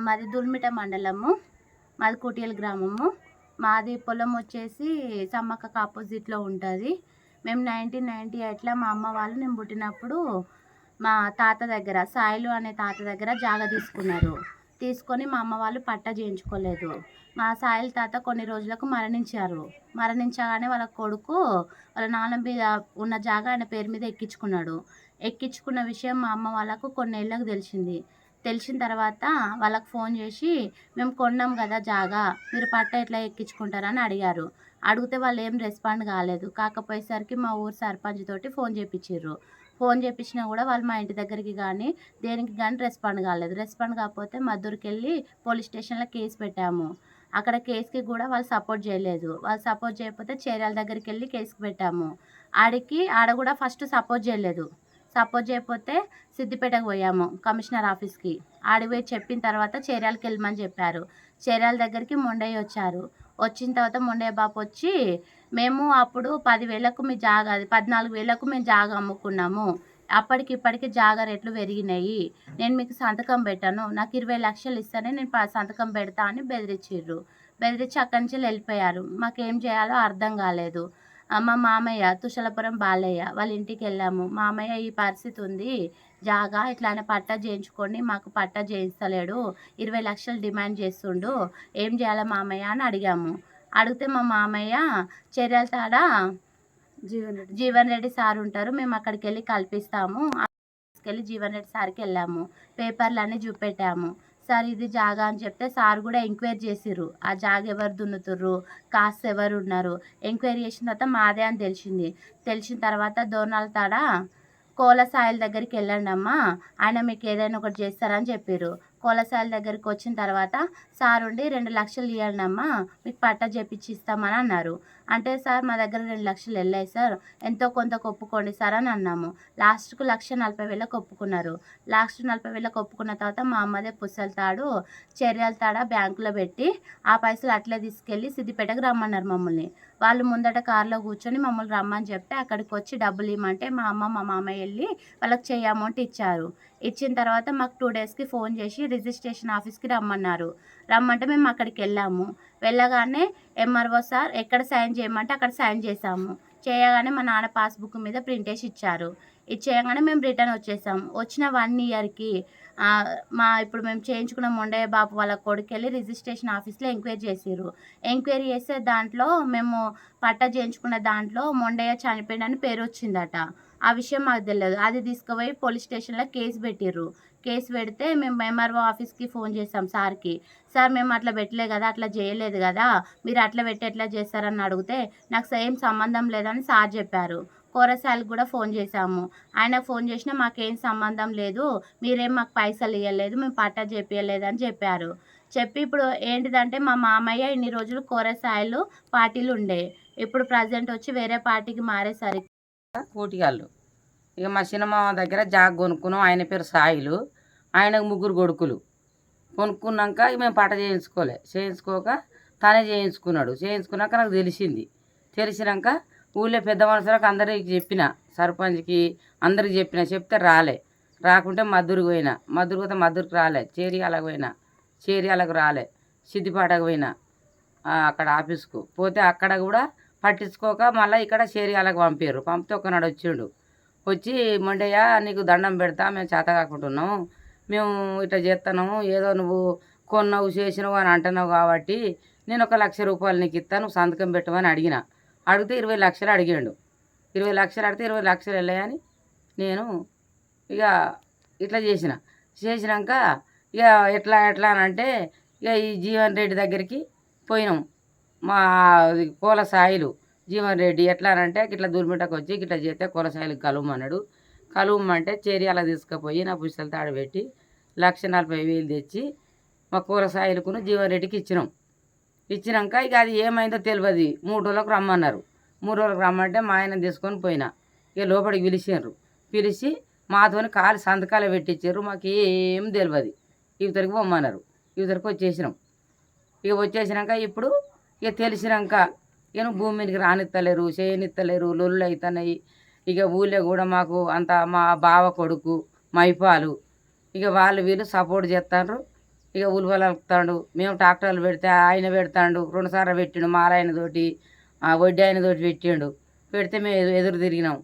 మాది దుల్మిట మండలము. మాది కుటియల్ గ్రామము. మాది పొలం వచ్చేసి సమ్మక్కకు ఆపోజిట్లో ఉంటుంది. మేము నైన్టీన్ నైంటీ ఎయిట్లో మా అమ్మ వాళ్ళు నేను పుట్టినప్పుడు మా తాత దగ్గర సాయిలు అనే తాత దగ్గర జాగా తీసుకున్నారు. తీసుకొని మా అమ్మ వాళ్ళు పట్టా చేయించుకోలేదు. మా సాయిల్ తాత కొన్ని రోజులకు మరణించారు. మరణించగానే వాళ్ళ కొడుకు వాళ్ళ నాన్న మీద ఉన్న జాగా ఆయన పేరు మీద ఎక్కించుకున్నాడు. ఎక్కించుకున్న విషయం మా అమ్మ వాళ్ళకు కొన్నేళ్ళకు తెలిసింది. తెలిసిన తర్వాత వాళ్ళకి ఫోన్ చేసి మేము కొన్నాం కదా జాగా మీరు పట్ట ఎట్లా ఎక్కించుకుంటారని అడిగారు. అడిగితే వాళ్ళు ఏం రెస్పాండ్ కాలేదు. కాకపోయేసరికి మా ఊరు సర్పంచ్ తోటి ఫోన్ చేపించారు ఫోన్ చేపించినా కూడా వాళ్ళు మా ఇంటి దగ్గరికి కానీ దేనికి కానీ రెస్పాండ్ కాలేదు. రెస్పాండ్ కాకపోతే మద్దూరుకి వెళ్ళి పోలీస్ స్టేషన్లో కేసు పెట్టాము. అక్కడ కేసుకి కూడా వాళ్ళు సపోర్ట్ చేయలేదు. వాళ్ళు సపోర్ట్ చేయకపోతే చీరాల దగ్గరికి వెళ్ళి కేసుకి పెట్టాము. ఆడికి ఆడ కూడా ఫస్ట్ సపోర్ట్ చేయలేదు. సపోర్ట్ చేయకపోతే సిద్దిపేటకు పోయాము కమిషనర్ ఆఫీస్కి. ఆడిపోయి చెప్పిన తర్వాత చర్యలకి వెళ్ళమని చెప్పారు. చర్యాల దగ్గరికి మొండయ్య వచ్చారు. వచ్చిన తర్వాత మొండయ్య బాపు వచ్చి మేము అప్పుడు పదివేలకు మీ జాగా అది పద్నాలుగు వేలకు మేము జాగా అమ్ముకున్నాము. అప్పటికి ఇప్పటికి జాగా రేట్లు పెరిగినాయి. నేను మీకు సంతకం పెట్టాను. నాకు ఇరవై లక్షలు ఇస్తేనే నేను సంతకం పెడతా అని బెదిరించిర్రు. బెదిరించి అక్కడి నుంచి వెళ్ళిపోయారు. మాకేం చేయాలో అర్థం కాలేదు. మా మామయ్య తుషలపురం బాలయ్య వాళ్ళ ఇంటికి వెళ్ళాము మామయ్య ఈ పరిస్థితి ఉంది జాగా ఇట్లానే పట్టా చేయించుకోండి. మాకు పట్టా చేయిస్తలేడు ఇరవై లక్షలు డిమాండ్ చేస్తుండు. ఏం చేయాలి మామయ్య అని అడిగాము. అడిగితే మా మామయ్య చర్యల తాడ? జీవన్ రెడ్డి. జీవన్ రెడ్డి సార్ ఉంటారు. మేము అక్కడికి వెళ్ళి కల్పిస్తాము తీసుకెళ్ళి జీవన్ రెడ్డి సార్కి వెళ్ళాము. పేపర్లు అన్నీ చూపెట్టాము. సార్ ఇది జాగా అని చెప్తే సార్ కూడా ఎంక్వైరీ చేసిర్రు. ఆ జాగ ఎవరు దున్నుతుర్రు? కాస్ట్ ఎవరు ఉన్నారు? ఎంక్వైరీ చేసిన తర్వాత మాదే అని తెలిసింది. తెలిసిన తర్వాత దోనాల తాడ కోల సాయిల్ దగ్గరికి వెళ్ళండి అమ్మా ఆయన మీకు ఏదైనా ఒకటి చేస్తారని చెప్పారు కోల దగ్గరికి వచ్చిన తర్వాత సార్ ఉండి రెండు లక్షలు ఇవ్వండి అమ్మా మీకు పట్టా చేపించి ఇస్తామని అన్నారు. అంటే సార్ మా దగ్గర రెండు లక్షలు వెళ్ళాయి సార్. ఎంతో కొంత ఒప్పుకోండి సార్ అని అన్నాము. లాస్ట్కు లక్ష నలభై వేలకు ఒప్పుకున్నారు లాస్ట్ నలభై వేలకు ఒప్పుకున్న తర్వాత మా అమ్మదే పుసల తాడు చర్యల తాడ బ్యాంకులో పెట్టి ఆ పైసలు అట్లే తీసుకెళ్ళి సిద్దిపేటకు రమ్మన్నారు మమ్మల్ని. వాళ్ళు ముందట కార్లో కూర్చొని మమ్మల్ని రమ్మని చెప్తే అక్కడికి వచ్చి డబ్బులు ఇవ్వమంటే మా అమ్మ మా మామయ్య వెళ్ళి వాళ్ళకి చెయ్యి అమౌంట్ ఇచ్చారు. ఇచ్చిన తర్వాత మాకు టూ డేస్కి ఫోన్ చేసి రిజిస్ట్రేషన్ ఆఫీస్కి రమ్మన్నారు. రమ్మంటే మేము అక్కడికి వెళ్ళాము. వెళ్ళగానే ఎంఆర్ఓ సార్ ఎక్కడ సైన్ చేయమంటే అక్కడ సైన్ చేసాము చేయగానే మా నాన్న పాస్బుక్ మీద ప్రింట్ వేసి ఇచ్చారు. ఇచ్చేయగానే మేము రిటర్న్ వచ్చేసాం. వచ్చిన వన్ ఇయర్కి మా ఇప్పుడు మేము చేయించుకున్న మొండయ్య బాబు వాళ్ళ కొడుకు వెళ్ళి రిజిస్ట్రేషన్ ఆఫీస్లో ఎంక్వైరీ చేసిర్రు. ఎంక్వైరీ చేస్తే దాంట్లో మేము పట్టా చేయించుకున్న దాంట్లో మొండయ్య చనిపోయిందని పేరు వచ్చిందట. ఆ విషయం మాకు తెలియదు. అది తీసుకుపోయి పోలీస్ స్టేషన్లో కేసు పెట్టిర్రు. కేసు పెడితే మేము ఎంఆర్ఓ ఆఫీస్కి ఫోన్ చేసాం సార్కి. సార్ మేము అట్లా పెట్టలే కదా అట్లా చేయలేదు కదా మీరు అట్లా పెట్టి ఎట్లా చేస్తారని అడిగితే నాకు సేమ్ సంబంధం లేదని సార్ చెప్పారు. కోరసాలకు కూడా ఫోన్ చేశాము. ఆయన ఫోన్ చేసినా మాకేం సంబంధం లేదు మీరేం మాకు పైసలు ఇవ్వలేదు మేము పట్టా చేపించలేదు అని చెప్పారు. చెప్పి ఇప్పుడు ఏంటిదంటే మా మామయ్య ఇన్ని రోజులు కోరసాయలు పార్టీలు ఉండే. ఇప్పుడు ప్రజెంట్ వచ్చి వేరే పార్టీకి మారేసరికి కూటిగాళ్ళు ఇక మా చిన్నమామ దగ్గర జాగ్ కొనుక్కున్నాం. ఆయన పేరు సాయిలు. ఆయనకు ముగ్గురు కొడుకులు. కొనుక్కున్నాక ఇక మేము పట్ట చేయించుకోలే. చేయించుకోక తనే చేయించుకున్నాడు. చేయించుకున్నాక నాకు తెలిసింది. తెలిసినాక ఊళ్ళో పెద్ద మనుషులకు అందరికి చెప్పిన సర్పంచ్కి అందరికి చెప్పిన చెప్తే రాలే. రాకుంటే మద్దూరుకు పోయినా. మధురు పోతే మద్దూరుకు రాలే. చేరియాలకు పోయినా. చేరియాలకు రాలే. సిద్దిపాటకు పోయినా. అక్కడ ఆఫీస్కు. పోతే అక్కడ కూడా పట్టించుకోక మళ్ళీ ఇక్కడ షేరియాలకు పంపారు పంపితే ఒకనాడు వచ్చిండు. వచ్చి మొండయ్య నీకు దండం పెడతా మేము చేత కాకుంటున్నాము. మేము ఇట్లా చేస్తున్నాము ఏదో నువ్వు కొన్నావు చేసినావు అని అంటున్నావు కాబట్టి నేను ఒక లక్ష రూపాయలు నీకు ఇస్తాను నువ్వు సంతకం పెట్టమని అడిగిన. అడిగితే ఇరవై లక్షలు అడిగాడు. ఇరవై లక్షలు అడిగితే ఇరవై లక్షలు వెళ్ళాయని నేను ఇక ఇట్లా చేసిన. చేసినాక ఇక ఎట్లా ఎట్లా అని అంటే ఇక ఈ జీవన్ రెడ్డి దగ్గరికి పోయినాం మా పూల సాయిలు జీవన్ రెడ్డి ఎట్లా అంటే ఇట్లా దూర్మిటకు వచ్చి ఇట్లా చేస్తే కోల సాయిలు కలువమన్నాడు. కలువమంటే చేరియాల తీసుకుపోయి నా పుస్తల తాడు పెట్టి లక్ష నలభై వేలు తెచ్చి మా కూల సాయిలకును జీవన్ రెడ్డికి ఇచ్చినాం. ఇచ్చినాక ఇక అది ఏమైందో తెలియదు మూడు రోజులకు రమ్మన్నారు. మూడు రోజులకు రమ్మంటే మా ఆయన తీసుకొని పోయినా. ఇక లోపలికి పిలిచినారు పిలిచి మాతోని కాలు సంతకాలు పెట్టించారు మాకు ఏం తెలియదు ఇవతరికి పొమ్మన్నారు. ఇవతరికి వచ్చేసినాం. ఇక వచ్చేసినాక ఇప్పుడు ఇక తెలిసినాక ఇక నువ్వు భూమి మీదకి రానిత్తలేరు చేయనిత్తలేరు లొల్లు అవుతున్నాయి ఇక ఊళ్ళో కూడా మాకు అంత మా బావ కొడుకు మైపాలు. ఇక వాళ్ళు వీళ్ళు సపోర్ట్ చేస్తారు ఇక ఉలువలు అలుపుతాడు. మేము ట్రాక్టర్లు పెడితే ఆయన పెడతాడు. రెండుసార్లు పెట్టిండు మారాయనతోటి ఆ వడ్డీ ఆయన తోటి పెట్టిండు. పెడితే మేము ఎదురు తిరిగినాం.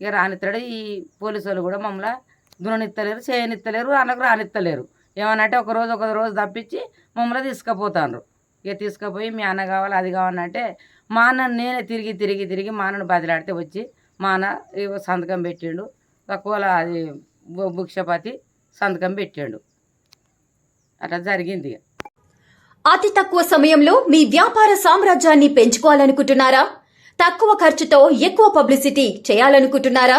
ఇక రానిస్తాడు ఈ పోలీసు వాళ్ళు కూడా మమ్మల్ని దుననిత్తలేరు చేయనిత్తలేరు అన్నకు రానిత్తలేరు. ఏమనంటే ఒక రోజు ఒక రోజు తప్పించి మమ్మల్ని తీసుకుపోతాండ్రు. ఇక తీసుకుపోయి మీ అన్న కావాలి అది కావాలంటే మా అన్న నేనే తిరిగి తిరిగి తిరిగి మా అన్నను బదిలాడితే వచ్చి మా అన్న సంతకం పెట్టిండు. తక్కువలో అది భుక్షపాతి సంతకం పెట్టిండు. అట్లా జరిగింది ఇక. అతి తక్కువ సమయంలో మీ వ్యాపార సామ్రాజ్యాన్ని పెంచుకోవాలనుకుంటున్నారా? తక్కువ ఖర్చుతో ఎక్కువ పబ్లిసిటీ చేయాలనుకుంటున్నారా?